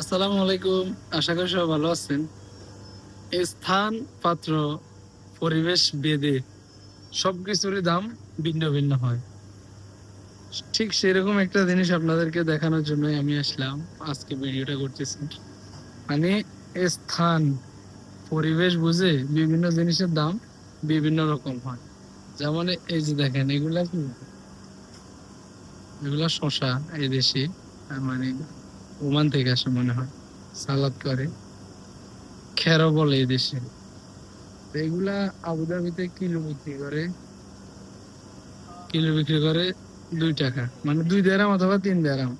আসসালামু আলাইকুম। আশা করি সবাই ভালো আছেন। স্থান, পাত্র, পরিবেশ, বেদে সবকিছুরই দাম ভিন্ন ভিন্ন হয়। ঠিক সেরকম একটা জিনিস আপনাদেরকে দেখানোর জন্য আমি আসলাম। আজকে ভিডিওটা করতেছি। মানে স্থান, পরিবেশ বুঝে বিভিন্ন জিনিসের দাম বিভিন্ন রকম হয়। যেমন এই যে দেখেন, এগুলা কি? এগুলা শশা এই দেশে মানে ওমান থেকে আসে মনে হয়। সালাদ করে। খেরো বলে এই দেশে। তো এগুলা আবুধাবিতে কিলো বিক্রি করে। কিলো বিক্রি করে দুই টাকা। মানে দুই দেরাম অথবা তিন দেরাম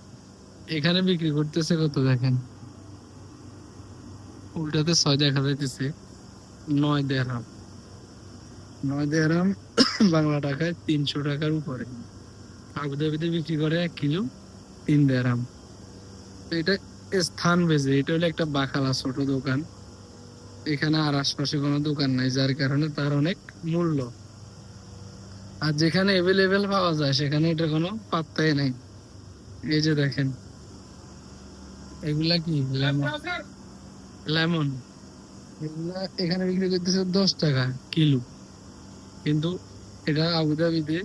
এখানে বিক্রি করতেছে কত দেখেন? উল্টাতে ছয় দেখা যাইতেছে। নয় দেরাম নয় দেরাম বাংলা টাকায় তিনশো টাকার উপরে। আবুধাবিতে বিক্রি করে এক কিলো, তিন দেরাম তো এটা স্থান বেজে, এটা হলো একটা বাখালা ছোট দোকান। এখানে আর আশপাশে কোনো দোকান নাই, যার কারণে তার অনেক মূল্য। আর যেখানে এভেলেবেল পাওয়া যায়, সেখানে এটা কোনো পাত্তাই নাই। এই যে দেখেন। এগুলা কি? লেমন। লেমন। এগুলা এখানে বিক্রি করতেছে দশ টাকা কিলো। কিন্তু এটা আবুধাবিতে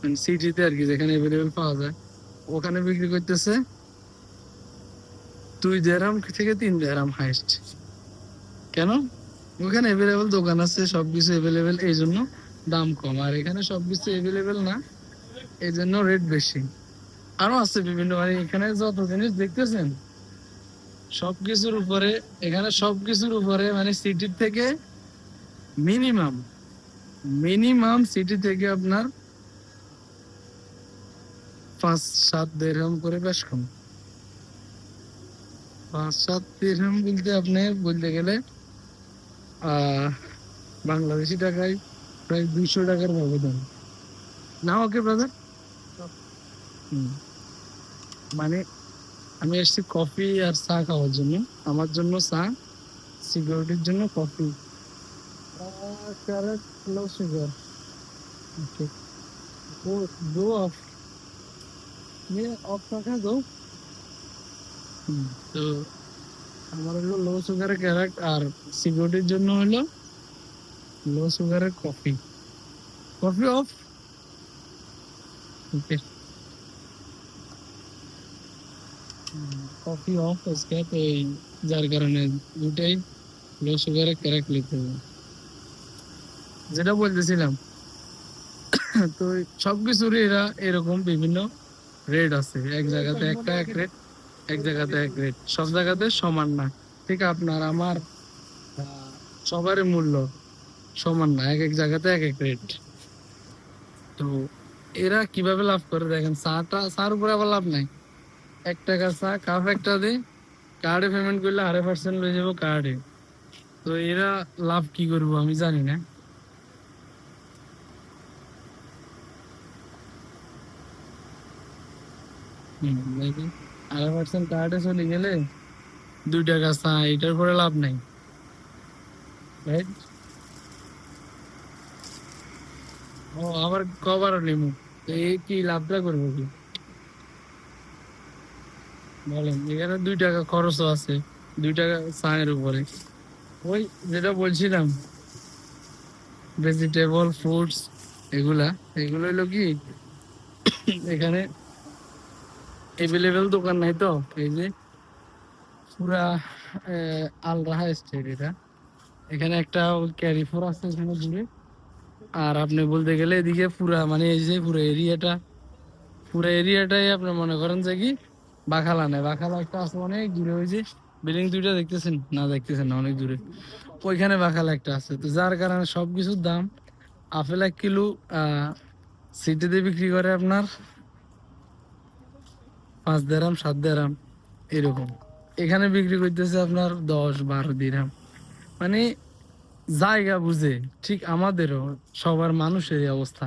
মানে সিটিতে আর কি, যেখানে এভেলেবেল পাওয়া যায়, ওখানে বিক্রি করতেছে দুই দেড়াম থেকে তিন দেড়াম হাইস্ট কেন? ওখানে অ্যাভেলেবেল দোকান আছে, সবকিছু অ্যাভেলেবেল এই জন্য দাম কম। আর এখানে সবকিছু এভেলেবেল না, এই জন্য রেট বেশি। আরও আছে বিভিন্ন মানে এখানে যত জিনিস দেখতেছেন সব কিছুর উপরে, এখানে সব কিছুর উপরে মানে সিটির থেকে মিনিমাম মিনিমাম সিটি থেকে আপনার পাঁচ, সাত দেড় করে বেশ কম। সাবস্ক্রিপশন বলতে আপনি বলতে গেলে বাংলাদেশি টাকায় প্রায় দুইশো টাকার ব্যবধান। না ওকে ব্রাদার মানে আমি এসছি কফি আর চা খাওয়ার জন্য। আমার জন্য চা সিকিউরিটির জন্য কফি। ক্যারেট লো সুগার ওকে গো গো অফ অফ রাখা গো তো আমার হলো লো সুগারের ক্যারেট আর সিকিউরিটির জন্য হলো লো সুগারের coffee coffee off okay coffee off আজকে তো এই যার কারণে দুটাই লো সুগারের ক্যারেট নিতে হবে। যেটা বলতেছিলাম, তো সবকিছুরই এরা এরকম বিভিন্ন রেট আছে। এক জায়গাতে একটা এক রেট এক জায়গাতে এক রেট সব জায়গাতে সমান না। ঠিক আপনার আমার সবারই মূল্য সমান না। এক এক জায়গাতে এক এক রেট তো এরা কীভাবে লাভ করে দেখেন? চাটা চার উপরে আবার লাভ নাই। এক টাকা চা কাপ একটা দে। কার্ডে পেমেন্ট করলে আড়াই পার্সেন্ট লয়ে যাব কার্ডে তো এরা লাভ কি করব আমি জানি না। হুম, আড়াই পার্সেন্ট কার্ডে চলে গেলে দুই টাকা চা এটার পরে লাভ নাই। ও, আবার কবার নেব তো এই কি লাভটা করব কি? বলেন, এখানে দুই টাকা খরচও আছে, দুই টাকা চায়ের উপরে। ওই যেটা বলছিলাম ভেজিটেবল ফ্রুটস এগুলা, এগুলো হলো কি? এখানে এভেলেবেল দোকান নাই তো, এই যে পুরা আলরাহা স্টেট এটা। এখানে একটা ক্যারিফোর আছে এখানে দূরে। আর আপনি বলতে গেলে এদিকে পুরা মানে এই যে পুরো এরিয়াটা, পুরো এরিয়াটাই আপনি মনে করেন যে কি বাখালা নেই। বাখালা একটা আছে, অনেক দূরে ওই যে বিল্ডিং দুইটা দেখতেছেন? না দেখতেছেন না, অনেক দূরে। ওইখানে বাখালা একটা আছে। তো যার কারণে সবকিছুর দাম আপেল এক কিলো সিটিতে বিক্রি করে আপনার পাঁচ দেরাম, সাত দেরাম, এরকম। এখানে বিক্রি করতেছে আপনার দশ বারো দিরাম। মানে জায়গা বুঝে, ঠিক আমাদেরও, সবার মানুষের অবস্থা।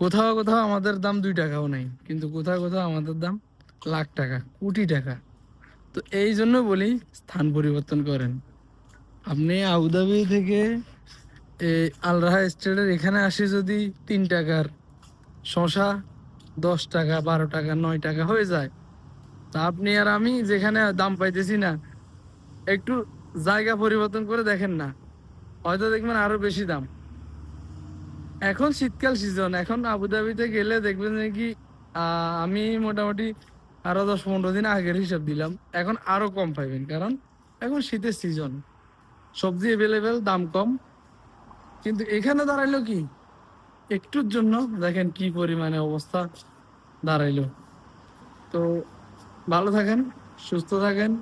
কোথাও কোথাও আমাদের দাম দুই টাকাও নেই, কিন্তু কোথাও কোথাও আমাদের দাম লাখ টাকা, কোটি টাকা। তো এই জন্য বলি, স্থান পরিবর্তন করেন। আপনি আবুধাবি থেকে এই আলরাহা স্টেটের এখানে আসে যদি তিন টাকার শশা দশ টাকা, বারো টাকা, নয় টাকা হয়ে যায়। তা আপনি আর আমি যেখানে দাম পাইতেছি না, একটু জায়গা পরিবর্তন করে দেখেন না। হয়তো দেখবেন আরও বেশি দাম। এখন শীতকাল সিজন এখন আবুধাবিতে গেলে দেখবেন যে কি আমি মোটামুটি আরও দশ পনেরো দিন আগের হিসাব দিলাম। এখন আরও কম পাইবেন, কারণ এখন শীতের সিজন সবজি এভেলেবেল দাম কম। কিন্তু এখানে দাঁড়াইলো কি? একটুর জন্য দেখেন কি পরিমাণে অবস্থা দাঁড়াইল। তো ভালো থাকেন সুস্থ থাকেন।